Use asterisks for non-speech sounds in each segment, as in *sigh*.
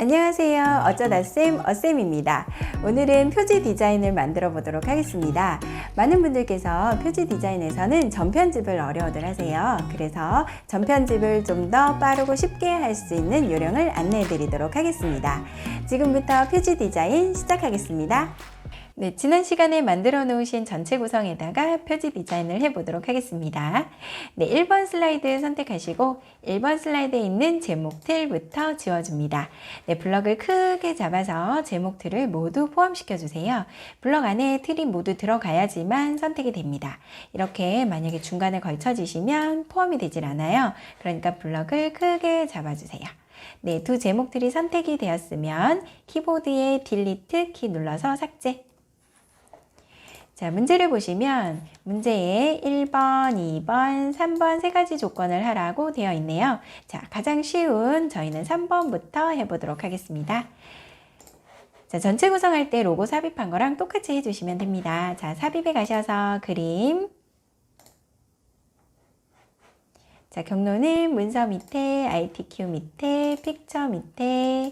안녕하세요. 어쩌다 쌤, 어쌤입니다. 오늘은 표지 디자인을 만들어 보도록 하겠습니다. 많은 분들께서 표지 디자인에서는 전편집을 어려워들 하세요. 그래서 전편집을 좀 더 빠르고 쉽게 할 수 있는 요령을 안내해 드리도록 하겠습니다. 지금부터 표지 디자인 시작하겠습니다. 네, 지난 시간에 만들어 놓으신 전체 구성에다가 표지 디자인을 해보도록 하겠습니다. 네, 1번 슬라이드 선택하시고 1번 슬라이드에 있는 제목 틀부터 지워줍니다. 네, 블럭을 크게 잡아서 제목 틀을 모두 포함시켜 주세요. 블럭 안에 틀이 모두 들어가야지만 선택이 됩니다. 이렇게 만약에 중간에 걸쳐지시면 포함이 되질 않아요. 그러니까 블럭을 크게 잡아주세요. 네, 두 제목 틀이 선택이 되었으면 키보드의 딜리트 키 눌러서 삭제. 자, 문제를 보시면 문제에 1번, 2번, 3번 세 가지 조건을 하라고 되어 있네요. 자, 가장 쉬운 저희는 3번부터 해보도록 하겠습니다. 자, 전체 구성할 때 로고 삽입한 거랑 똑같이 해주시면 됩니다. 자, 삽입에 가셔서 그림. 자, 경로는 문서 밑에, ITQ 밑에, 픽처 밑에.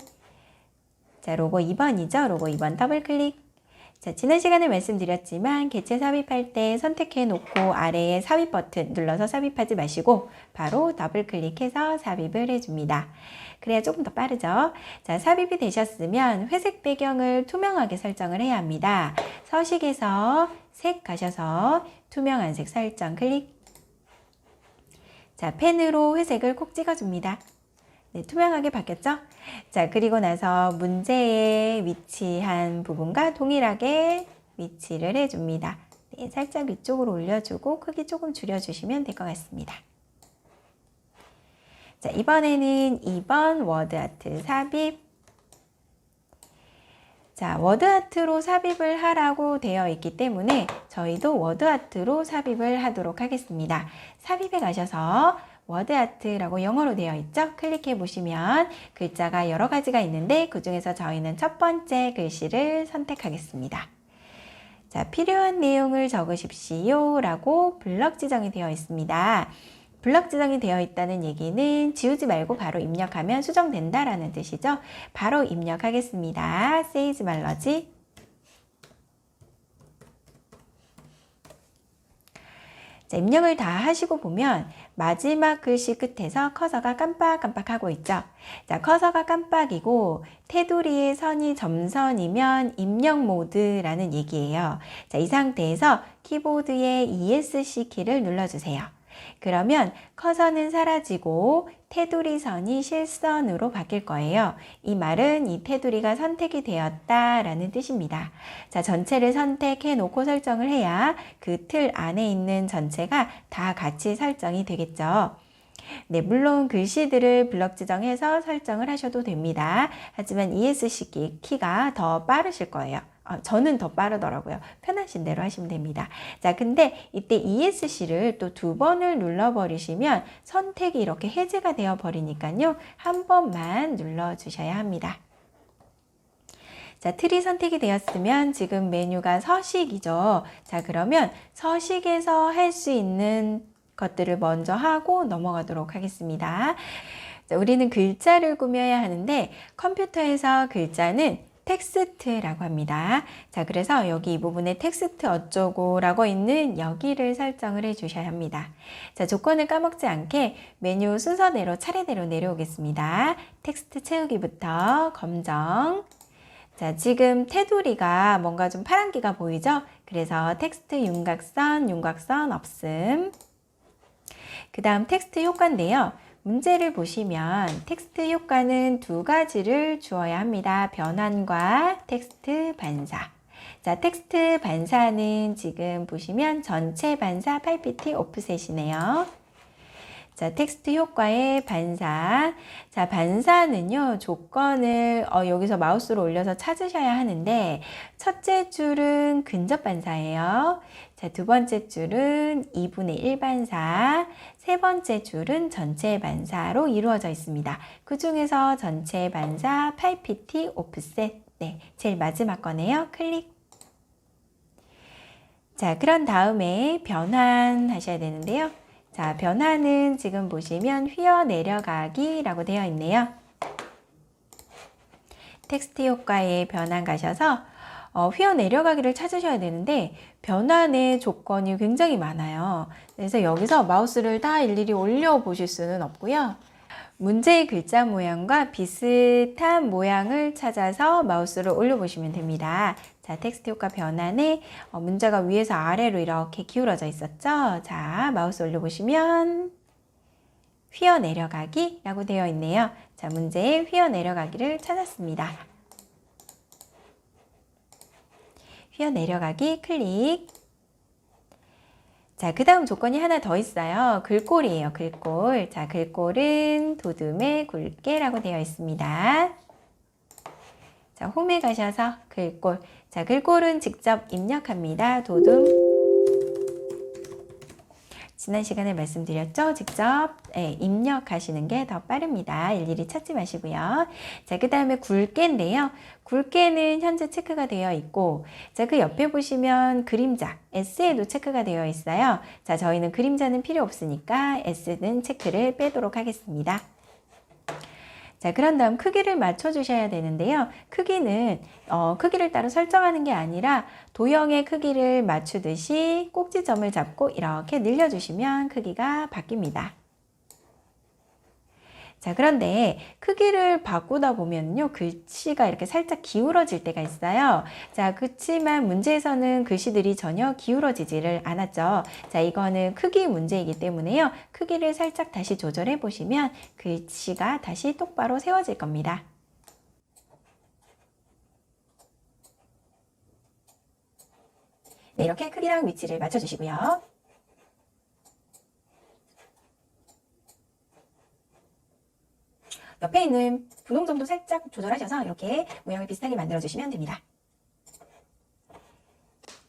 자, 로고 2번이죠. 로고 2번 더블 클릭. 자, 지난 시간에 말씀드렸지만 개체 삽입할 때 선택해 놓고 아래에 삽입 버튼 눌러서 삽입하지 마시고 바로 더블 클릭해서 삽입을 해줍니다. 그래야 조금 더 빠르죠. 자, 삽입이 되셨으면 회색 배경을 투명하게 설정을 해야 합니다. 서식에서 색 가셔서 투명한 색 설정 클릭. 자, 펜으로 회색을 콕 찍어줍니다. 네, 투명하게 바뀌었죠? 자, 그리고 나서 문제에 위치한 부분과 동일하게 위치를 해줍니다. 네, 살짝 위쪽으로 올려주고 크기 조금 줄여주시면 될 것 같습니다. 자, 이번에는 2번 워드아트 삽입. 자, 워드아트로 삽입을 하라고 되어 있기 때문에 저희도 워드아트로 삽입을 하도록 하겠습니다. 삽입에 가셔서 워드아트라고 영어로 되어 있죠? 클릭해 보시면 글자가 여러 가지가 있는데 그 중에서 저희는 첫 번째 글씨를 선택하겠습니다. 자, 필요한 내용을 적으십시오 라고 블럭 지정이 되어 있습니다. 블럭 지정이 되어 있다는 얘기는 지우지 말고 바로 입력하면 수정된다 라는 뜻이죠. 바로 입력하겠습니다. 세이즈 말러지 자, 입력을 다 하시고 보면 마지막 글씨 끝에서 커서가 깜빡깜빡하고 있죠. 자, 커서가 깜빡이고 테두리의 선이 점선이면 입력 모드라는 얘기예요. 자, 이 상태에서 키보드의 ESC 키를 눌러주세요. 그러면 커서는 사라지고 테두리 선이 실선으로 바뀔 거예요. 이 말은 이 테두리가 선택이 되었다 라는 뜻입니다. 자, 전체를 선택해 놓고 설정을 해야 그 틀 안에 있는 전체가 다 같이 설정이 되겠죠. 네, 물론 글씨들을 블럭 지정해서 설정을 하셔도 됩니다. 하지만 ESC 키가 더 빠르실 거예요. 아, 저는 더 빠르더라고요. 편하신 대로 하시면 됩니다. 자, 근데 이때 ESC를 또 두 번을 눌러버리시면 선택이 이렇게 해제가 되어 버리니까요. 한 번만 눌러주셔야 합니다. 자, 틀이 선택이 되었으면 지금 메뉴가 서식이죠. 자, 그러면 서식에서 할 수 있는 것들을 먼저 하고 넘어가도록 하겠습니다. 자, 우리는 글자를 꾸며야 하는데 컴퓨터에서 글자는 텍스트라고 합니다. 자, 그래서 여기 이 부분에 텍스트 어쩌고 라고 있는 여기를 설정을 해 주셔야 합니다. 자, 조건을 까먹지 않게 메뉴 순서대로 차례대로 내려오겠습니다. 텍스트 채우기부터 검정. 자, 지금 테두리가 뭔가 좀 파란기가 보이죠? 그래서 텍스트 윤곽선, 윤곽선 없음. 그 다음 텍스트 효과인데요. 문제를 보시면 텍스트 효과는 두 가지를 주어야 합니다. 변환과 텍스트 반사. 자, 텍스트 반사는 지금 보시면 전체 반사 8pt 오프셋이네요. 자, 텍스트 효과의 반사. 자, 반사는요, 조건을 어, 여기서 마우스로 올려서 찾으셔야 하는데, 첫째 줄은 근접 반사예요. 자, 두 번째 줄은 2분의 1 반사, 세 번째 줄은 전체 반사로 이루어져 있습니다. 그 중에서 전체 반사 8pt 오프셋. 네, 제일 마지막 거네요. 클릭. 자, 그런 다음에 변환 하셔야 되는데요. 자, 변화는 지금 보시면 휘어 내려가기라고 되어 있네요. 텍스트 효과에 변환 가셔서 어, 휘어 내려가기를 찾으셔야 되는데 변환의 조건이 굉장히 많아요. 그래서 여기서 마우스를 다 일일이 올려 보실 수는 없고요. 문제의 글자 모양과 비슷한 모양을 찾아서 마우스를 올려보시면 됩니다. 자, 텍스트 효과 변환에 어, 문자가 위에서 아래로 이렇게 기울어져 있었죠? 자, 마우스 올려보시면 휘어 내려가기라고 되어 있네요. 자, 문제의 휘어 내려가기를 찾았습니다. 휘어 내려가기 클릭. 자, 그 다음 조건이 하나 더 있어요. 글꼴이에요. 글꼴. 자, 글꼴은 도둠의 굵게라고 되어 있습니다. 자, 홈에 가셔서 글꼴. 자, 글꼴은 직접 입력합니다. 도둠. 지난 시간에 말씀드렸죠? 직접 예, 입력하시는 게 더 빠릅니다. 일일이 찾지 마시고요. 자, 그 다음에 굵게인데요. 굵게는 현재 체크가 되어 있고, 자, 그 옆에 보시면 그림자, S에도 체크가 되어 있어요. 자, 저희는 그림자는 필요 없으니까 S는 체크를 빼도록 하겠습니다. 자, 그런 다음 크기를 맞춰 주셔야 되는데요. 크기는, 어, 크기를 따로 설정하는 게 아니라 도형의 크기를 맞추듯이 꼭지점을 잡고 이렇게 늘려 주시면 크기가 바뀝니다. 자, 그런데 크기를 바꾸다 보면요. 글씨가 이렇게 살짝 기울어질 때가 있어요. 자, 그렇지만 문제에서는 글씨들이 전혀 기울어지지를 않았죠. 자, 이거는 크기 문제이기 때문에요. 크기를 살짝 다시 조절해 보시면 글씨가 다시 똑바로 세워질 겁니다. 네, 이렇게 크기랑 위치를 맞춰주시고요. 옆에 있는 분홍점도 살짝 조절하셔서 이렇게 모양을 비슷하게 만들어주시면 됩니다.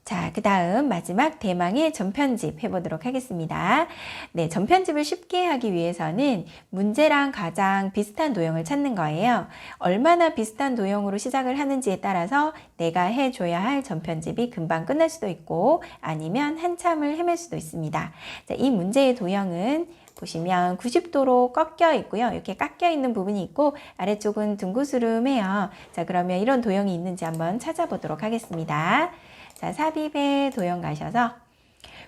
자, 그 다음 마지막 대망의 전편집 해보도록 하겠습니다. 네, 전편집을 쉽게 하기 위해서는 문제랑 가장 비슷한 도형을 찾는 거예요. 얼마나 비슷한 도형으로 시작을 하는지에 따라서 내가 해줘야 할 전편집이 금방 끝날 수도 있고 아니면 한참을 헤맬 수도 있습니다. 자, 이 문제의 도형은 보시면 90도로 꺾여 있고요. 이렇게 깎여 있는 부분이 있고 아래쪽은 둥그스름해요. 자, 그러면 이런 도형이 있는지 한번 찾아보도록 하겠습니다. 자, 삽입에 도형 가셔서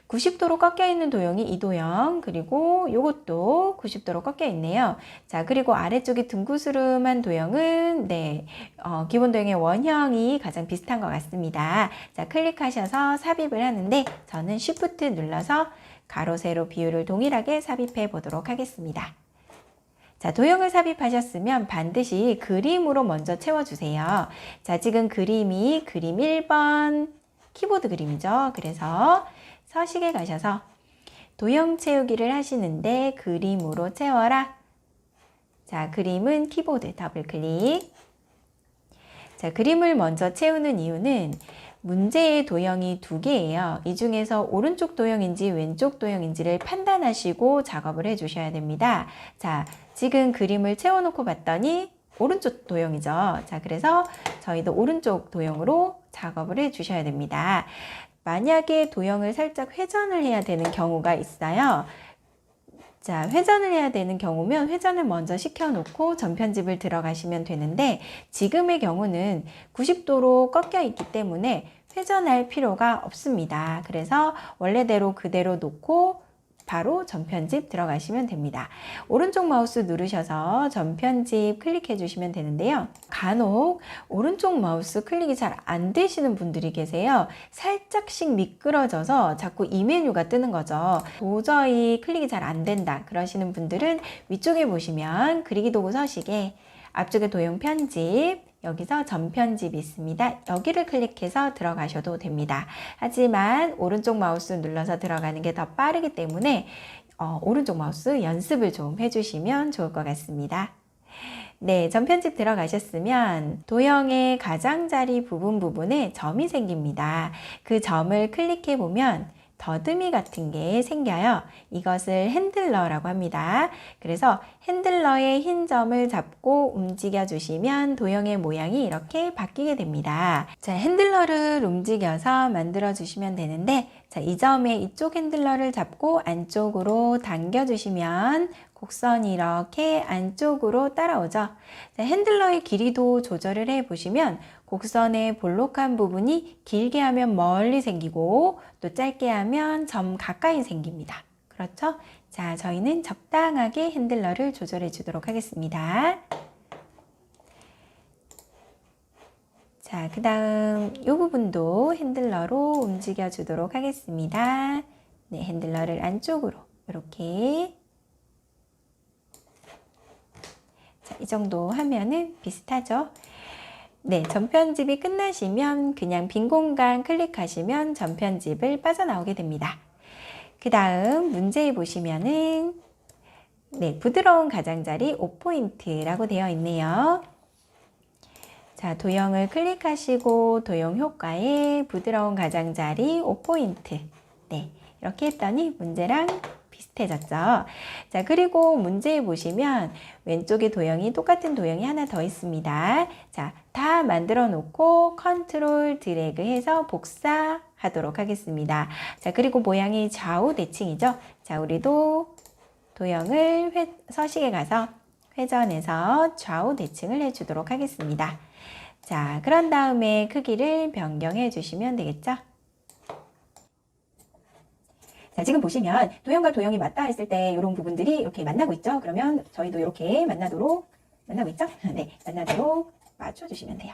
90도로 꺾여 있는 도형이 이 도형, 그리고 요것도 90도로 꺾여 있네요. 자, 그리고 아래쪽에 둥그스름한 도형은, 네, 어, 기본 도형의 원형이 가장 비슷한 것 같습니다. 자, 클릭하셔서 삽입을 하는데, 저는 Shift 눌러서 가로, 세로 비율을 동일하게 삽입해 보도록 하겠습니다. 자, 도형을 삽입하셨으면 반드시 그림으로 먼저 채워주세요. 자, 지금 그림이 그림 1번 키보드 그림이죠. 그래서 서식에 가셔서 도형 채우기를 하시는데 그림으로 채워라. 자, 그림은 키보드 더블 클릭. 자, 그림을 먼저 채우는 이유는 문제의 도형이 두 개예요. 이 중에서 오른쪽 도형인지 왼쪽 도형인지를 판단하시고 작업을 해 주셔야 됩니다. 자, 지금 그림을 채워놓고 봤더니 오른쪽 도형이죠. 자, 그래서 저희도 오른쪽 도형으로 작업을 해 주셔야 됩니다. 만약에 도형을 살짝 회전을 해야 되는 경우가 있어요. 자, 회전을 해야 되는 경우면 회전을 먼저 시켜놓고 전편집을 들어가시면 되는데 지금의 경우는 90도로 꺾여 있기 때문에 회전할 필요가 없습니다. 그래서 원래대로 그대로 놓고 바로 전편집 들어가시면 됩니다. 오른쪽 마우스 누르셔서 전편집 클릭해 주시면 되는데요. 간혹 오른쪽 마우스 클릭이 잘 안 되시는 분들이 계세요. 살짝씩 미끄러져서 자꾸 이 메뉴가 뜨는 거죠. 도저히 클릭이 잘 안 된다 그러시는 분들은 위쪽에 보시면 그리기 도구 서식에 앞쪽에 도형 편집 여기서 전편집이 있습니다. 여기를 클릭해서 들어가셔도 됩니다. 하지만 오른쪽 마우스 눌러서 들어가는 게 더 빠르기 때문에 어, 오른쪽 마우스 연습을 좀 해주시면 좋을 것 같습니다. 네, 전편집 들어가셨으면 도형의 가장자리 부분 부분에 점이 생깁니다. 그 점을 클릭해 보면 더듬이 같은 게 생겨요. 이것을 핸들러라고 합니다. 그래서 핸들러의 흰 점을 잡고 움직여 주시면 도형의 모양이 이렇게 바뀌게 됩니다. 자, 핸들러를 움직여서 만들어 주시면 되는데 자, 이 점에 이쪽 핸들러를 잡고 안쪽으로 당겨 주시면 곡선이 이렇게 안쪽으로 따라오죠. 자, 핸들러의 길이도 조절을 해 보시면 곡선의 볼록한 부분이 길게 하면 멀리 생기고 또 짧게 하면 점 가까이 생깁니다. 그렇죠? 자, 저희는 적당하게 핸들러를 조절해 주도록 하겠습니다. 자, 그 다음 이 부분도 핸들러로 움직여 주도록 하겠습니다. 네, 핸들러를 안쪽으로 이렇게 자, 이 정도 하면은 비슷하죠? 네, 전편집이 끝나시면 그냥 빈 공간 클릭하시면 전편집을 빠져나오게 됩니다. 그 다음 문제에 보시면은 네, 부드러운 가장자리 5포인트라고 되어 있네요. 자, 도형을 클릭하시고 도형 효과에 부드러운 가장자리 5포인트. 네, 이렇게 했더니 문제랑 비슷해졌죠. 자, 그리고 문제에 보시면 왼쪽에 도형이 똑같은 도형이 하나 더 있습니다. 자, 다 만들어 놓고 컨트롤 드래그 해서 복사하도록 하겠습니다. 자, 그리고 모양이 좌우 대칭이죠. 자, 우리도 도형을 회, 서식에 가서 회전해서 좌우 대칭을 해주도록 하겠습니다. 자, 그런 다음에 크기를 변경해 주시면 되겠죠? 자, 지금 보시면 도형과 도형이 맞닿아 있을 때 이런 부분들이 이렇게 만나고 있죠? 그러면 저희도 이렇게 만나도록, 만나고 있죠? *laughs* 네, 만나도록 맞춰주시면 돼요.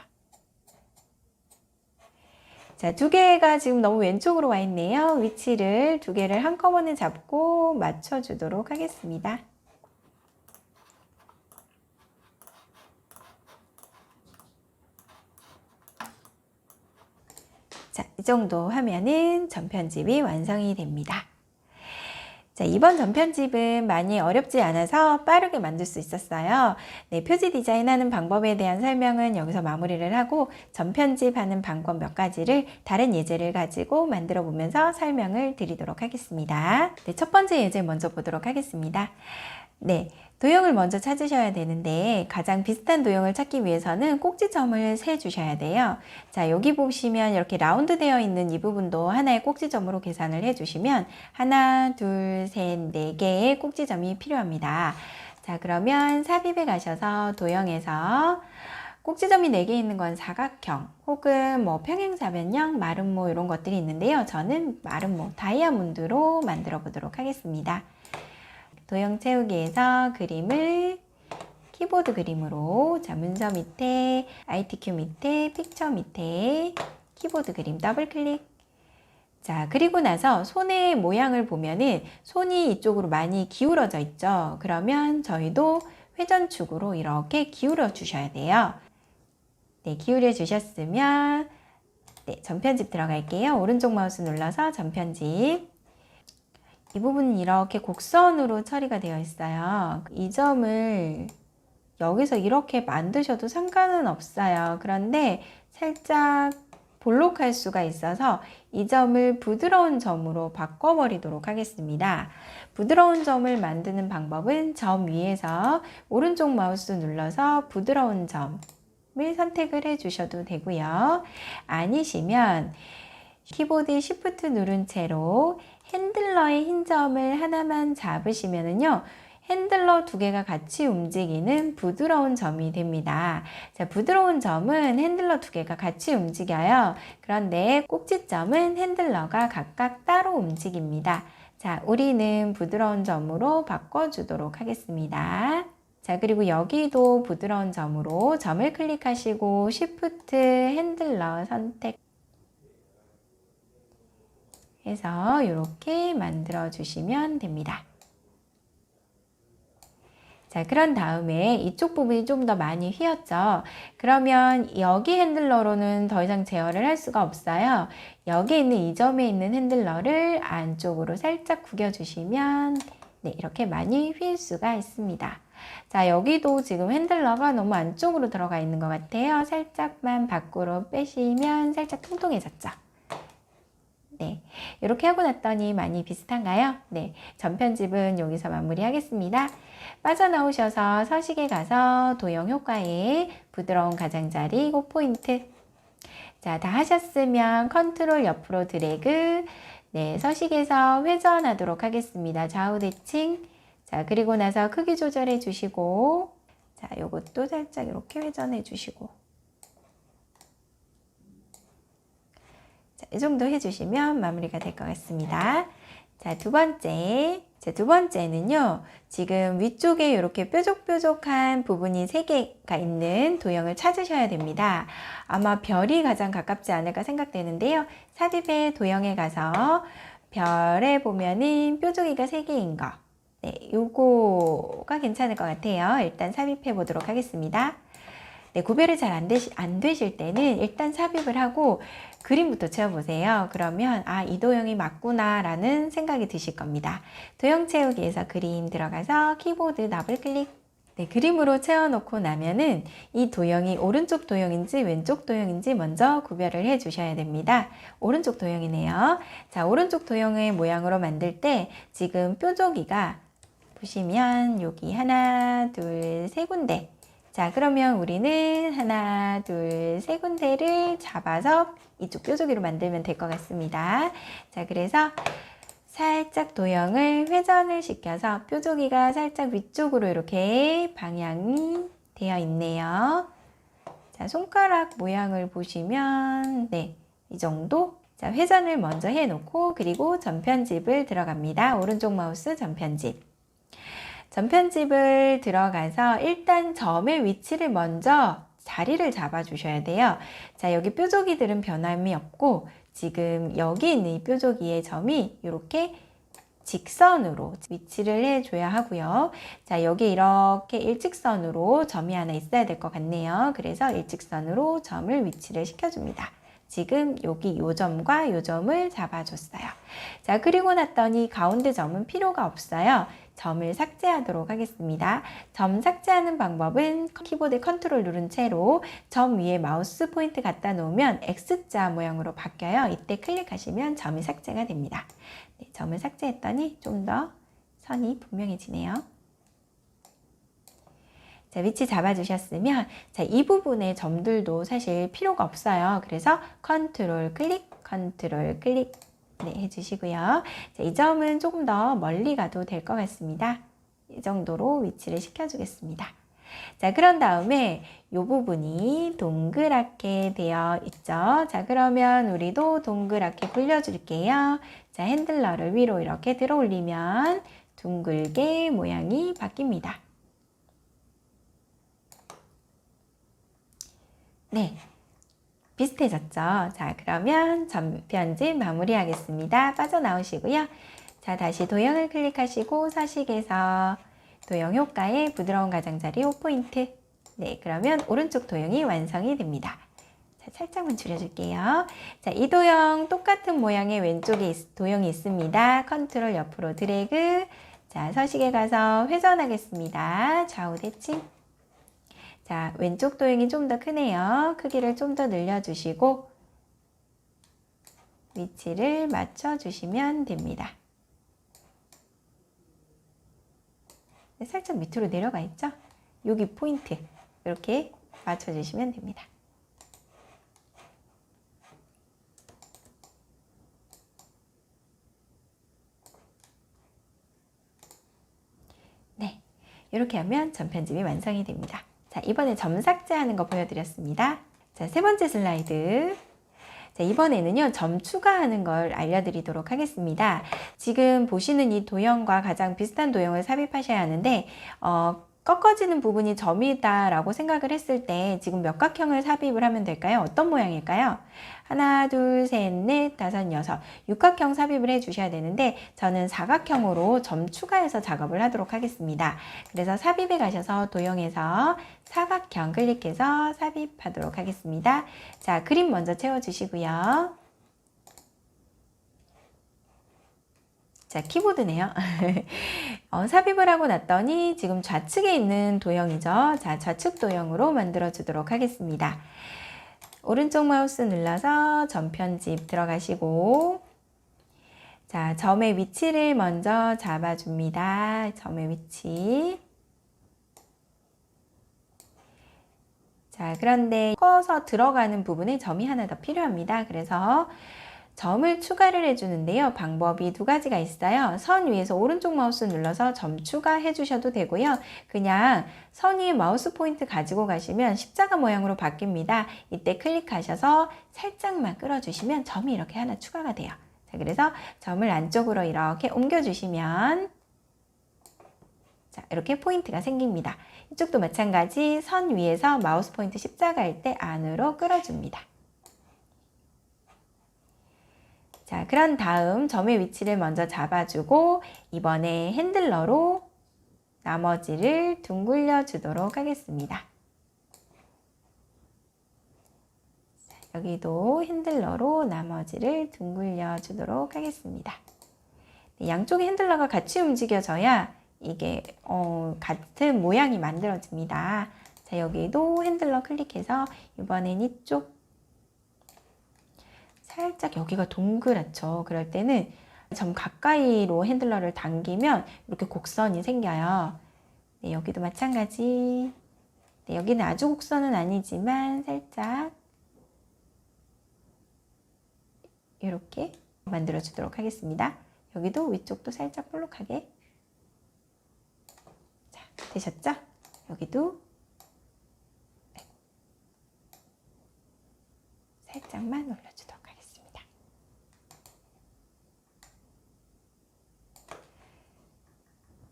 자, 두 개가 지금 너무 왼쪽으로 와 있네요. 위치를 두 개를 한꺼번에 잡고 맞춰주도록 하겠습니다. 자, 이 정도 하면은 전편집이 완성이 됩니다. 자, 이번 전편집은 많이 어렵지 않아서 빠르게 만들 수 있었어요. 네, 표지 디자인하는 방법에 대한 설명은 여기서 마무리를 하고 전편집하는 방법 몇 가지를 다른 예제를 가지고 만들어 보면서 설명을 드리도록 하겠습니다. 네, 첫 번째 예제 먼저 보도록 하겠습니다. 네, 도형을 먼저 찾으셔야 되는데 가장 비슷한 도형을 찾기 위해서는 꼭지점을 세 주셔야 돼요. 자, 여기 보시면 이렇게 라운드 되어 있는 이 부분도 하나의 꼭지점으로 계산을 해 주시면 하나, 둘, 셋, 네 개의 꼭지점이 필요합니다. 자, 그러면 삽입에 가셔서 도형에서 꼭지점이 4개 있는 건 사각형 혹은 뭐 평행사변형, 마름모 이런 것들이 있는데요. 저는 마름모, 다이아몬드로 만들어 보도록 하겠습니다. 도형 채우기에서 그림을 키보드 그림으로 자 문서 밑에 ITQ 밑에 픽처 밑에 키보드 그림 더블 클릭. 자 그리고 나서 손의 모양을 보면은 손이 이쪽으로 많이 기울어져 있죠. 그러면 저희도 회전축으로 이렇게 기울여 주셔야 돼요. 네 기울여 주셨으면 네 전편집 들어갈게요. 오른쪽 마우스 눌러서 전편집 이 부분은 이렇게 곡선으로 처리가 되어 있어요. 이 점을 여기서 이렇게 만드셔도 상관은 없어요. 그런데 살짝 볼록할 수가 있어서 이 점을 부드러운 점으로 바꿔버리도록 하겠습니다. 부드러운 점을 만드는 방법은 점 위에서 오른쪽 마우스 눌러서 부드러운 점을 선택을 해 주셔도 되고요. 아니시면 키보드 Shift 누른 채로 핸들러의 흰 점을 하나만 잡으시면은요. 핸들러 두 개가 같이 움직이는 부드러운 점이 됩니다. 자, 부드러운 점은 핸들러 두 개가 같이 움직여요. 그런데 꼭지점은 핸들러가 각각 따로 움직입니다. 자, 우리는 부드러운 점으로 바꿔주도록 하겠습니다. 자, 그리고 여기도 부드러운 점으로 점을 클릭하시고 Shift 핸들러 선택 해서 이렇게 만들어 주시면 됩니다. 자, 그런 다음에 이쪽 부분이 좀 더 많이 휘었죠. 그러면 여기 핸들러로는 더 이상 제어를 할 수가 없어요. 여기 있는 이 점에 있는 핸들러를 안쪽으로 살짝 구겨주시면 네, 이렇게 많이 휠 수가 있습니다. 자, 여기도 지금 핸들러가 너무 안쪽으로 들어가 있는 것 같아요. 살짝만 밖으로 빼시면 살짝 통통해졌죠. 네. 이렇게 하고 났더니 많이 비슷한가요? 네. 전편집은 여기서 마무리하겠습니다. 빠져나오셔서 서식에 가서 도형 효과에 부드러운 가장자리 5포인트. 자, 다 하셨으면 컨트롤 옆으로 드래그. 네. 서식에서 회전하도록 하겠습니다. 좌우 대칭. 자, 그리고 나서 크기 조절해 주시고, 자, 요것도 살짝 이렇게 회전해 주시고. 자, 이 정도 해주시면 마무리가 될 것 같습니다. 자, 두 번째. 자, 두 번째는요, 지금 위쪽에 이렇게 뾰족뾰족한 부분이 세 개가 있는 도형을 찾으셔야 됩니다. 아마 별이 가장 가깝지 않을까 생각되는데요. 삽입의 도형에 가서 별에 보면은 뾰족이가 세 개인 거. 네, 요거가 괜찮을 것 같아요. 일단 삽입해 보도록 하겠습니다. 네, 구별이 잘 안 되시, 안 되실 때는 일단 삽입을 하고 그림부터 채워보세요. 그러면, 아, 이 도형이 맞구나, 라는 생각이 드실 겁니다. 도형 채우기에서 그림 들어가서 키보드 더블 클릭. 네, 그림으로 채워놓고 나면은 이 도형이 오른쪽 도형인지 왼쪽 도형인지 먼저 구별을 해 주셔야 됩니다. 오른쪽 도형이네요. 자, 오른쪽 도형의 모양으로 만들 때 지금 뾰족이가 보시면 여기 하나, 둘, 세 군데. 자, 그러면 우리는 하나, 둘, 세 군데를 잡아서 이쪽 뾰족이로 만들면 될 것 같습니다. 자, 그래서 살짝 도형을 회전을 시켜서 뾰족이가 살짝 위쪽으로 이렇게 방향이 되어 있네요. 자, 손가락 모양을 보시면, 네, 이 정도. 자, 회전을 먼저 해 놓고, 그리고 전편집을 들어갑니다. 오른쪽 마우스 전편집. 전편집을 들어가서 일단 점의 위치를 먼저 자리를 잡아 주셔야 돼요. 자, 여기 뾰족이들은 변함이 없고 지금 여기 있는 이 뾰족이의 점이 이렇게 직선으로 위치를 해줘야 하고요. 자, 여기 이렇게 일직선으로 점이 하나 있어야 될 것 같네요. 그래서 일직선으로 점을 위치를 시켜줍니다. 지금 여기 요 점과 요 점을 잡아줬어요. 자, 그리고 났더니 가운데 점은 필요가 없어요. 점을 삭제하도록 하겠습니다. 점 삭제하는 방법은 키보드 컨트롤 누른 채로 점 위에 마우스 포인트 갖다 놓으면 X자 모양으로 바뀌어요. 이때 클릭하시면 점이 삭제가 됩니다. 네, 점을 삭제했더니 좀 더 선이 분명해지네요. 자, 위치 잡아주셨으면, 자, 이 부분의 점들도 사실 필요가 없어요. 그래서 컨트롤 클릭, 컨트롤 클릭, 네, 해주시고요. 자, 이 점은 조금 더 멀리 가도 될 것 같습니다. 이 정도로 위치를 시켜주겠습니다. 자, 그런 다음에 이 부분이 동그랗게 되어 있죠. 자, 그러면 우리도 동그랗게 굴려줄게요. 자, 핸들러를 위로 이렇게 들어 올리면 둥글게 모양이 바뀝니다. 네. 비슷해졌죠? 자, 그러면 전편집 마무리하겠습니다. 빠져나오시고요. 자, 다시 도형을 클릭하시고 서식에서 도형 효과의 부드러운 가장자리 5포인트. 네, 그러면 오른쪽 도형이 완성이 됩니다. 자, 살짝만 줄여줄게요. 자, 이 도형 똑같은 모양의 왼쪽에 도형이 있습니다. 컨트롤 옆으로 드래그. 자, 서식에 가서 회전하겠습니다. 좌우 대칭. 자, 왼쪽 도형이 좀 더 크네요. 크기를 좀 더 늘려주시고 위치를 맞춰주시면 됩니다. 네, 살짝 밑으로 내려가 있죠? 여기 포인트 이렇게 맞춰주시면 됩니다. 네, 이렇게 하면 전편집이 완성이 됩니다. 자, 이번에 점 삭제하는 거 보여드렸습니다. 자, 세 번째 슬라이드. 자, 이번에는요, 점 추가하는 걸 알려드리도록 하겠습니다. 지금 보시는 이 도형과 가장 비슷한 도형을 삽입하셔야 하는데, 어, 꺾어지는 부분이 점이다 라고 생각을 했을 때 지금 몇 각형을 삽입을 하면 될까요? 어떤 모양일까요? 하나, 둘, 셋, 넷, 다섯, 여섯. 육각형 삽입을 해 주셔야 되는데 저는 사각형으로 점 추가해서 작업을 하도록 하겠습니다. 그래서 삽입에 가셔서 도형에서 사각형 클릭해서 삽입하도록 하겠습니다. 자, 그림 먼저 채워주시고요. 자, 키보드네요. *laughs* 어, 삽입을 하고 났더니 지금 좌측에 있는 도형이죠. 자, 좌측 도형으로 만들어 주도록 하겠습니다. 오른쪽 마우스 눌러서 전편집 들어가시고 자, 점의 위치를 먼저 잡아줍니다. 점의 위치. 자, 그런데 커서 들어가는 부분에 점이 하나 더 필요합니다. 그래서 점을 추가를 해주는데요. 방법이 두 가지가 있어요. 선 위에서 오른쪽 마우스 눌러서 점 추가해 주셔도 되고요. 그냥 선 위에 마우스 포인트 가지고 가시면 십자가 모양으로 바뀝니다. 이때 클릭하셔서 살짝만 끌어주시면 점이 이렇게 하나 추가가 돼요. 자, 그래서 점을 안쪽으로 이렇게 옮겨주시면 자, 이렇게 포인트가 생깁니다. 이쪽도 마찬가지 선 위에서 마우스 포인트 십자가 할때 안으로 끌어줍니다. 자, 그런 다음 점의 위치를 먼저 잡아주고 이번에 핸들러로 나머지를 둥글려 주도록 하겠습니다. 자, 여기도 핸들러로 나머지를 둥글려 주도록 하겠습니다. 네, 양쪽의 핸들러가 같이 움직여져야 이게 어, 같은 모양이 만들어집니다. 자, 여기도 핸들러 클릭해서 이번엔 이쪽 살짝 여기가 동그랗죠. 그럴 때는 점 가까이로 핸들러를 당기면 이렇게 곡선이 생겨요. 네, 여기도 마찬가지. 네, 여기는 아주 곡선은 아니지만 살짝 이렇게 만들어 주도록 하겠습니다. 여기도 위쪽도 살짝 볼록하게 자, 되셨죠? 여기도 네. 살짝만 올려주도록 하겠습니다.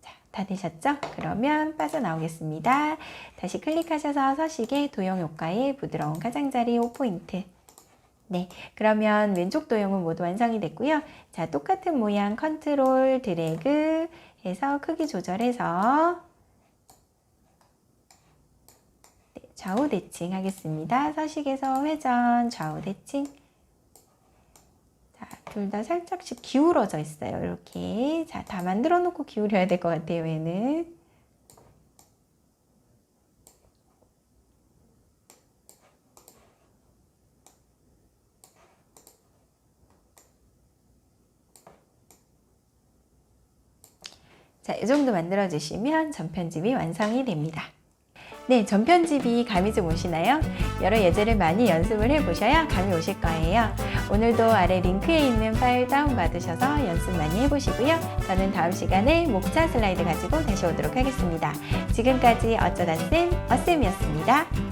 자, 다 되셨죠? 그러면 빠져나오겠습니다. 다시 클릭하셔서 서식의 도형 효과의 부드러운 가장자리 5포인트 네, 그러면 왼쪽 도형은 모두 완성이 됐고요. 자, 똑같은 모양 컨트롤 드래그 해서 크기 조절해서 네, 좌우 대칭 하겠습니다. 서식에서 회전, 좌우 대칭. 자, 둘다 살짝씩 기울어져 있어요. 이렇게. 자, 다 만들어 놓고 기울여야 될 것 같아요, 얘는. 자, 이 정도 만들어 주시면 전편집이 완성이 됩니다. 네, 전편집이 감이 좀 오시나요? 여러 예제를 많이 연습을 해보셔야 감이 오실 거예요. 오늘도 아래 링크에 있는 파일 다운받으셔서 연습 많이 해보시고요. 저는 다음 시간에 목차 슬라이드 가지고 다시 오도록 하겠습니다. 지금까지 어쩌다 쌤, 어쌤이었습니다.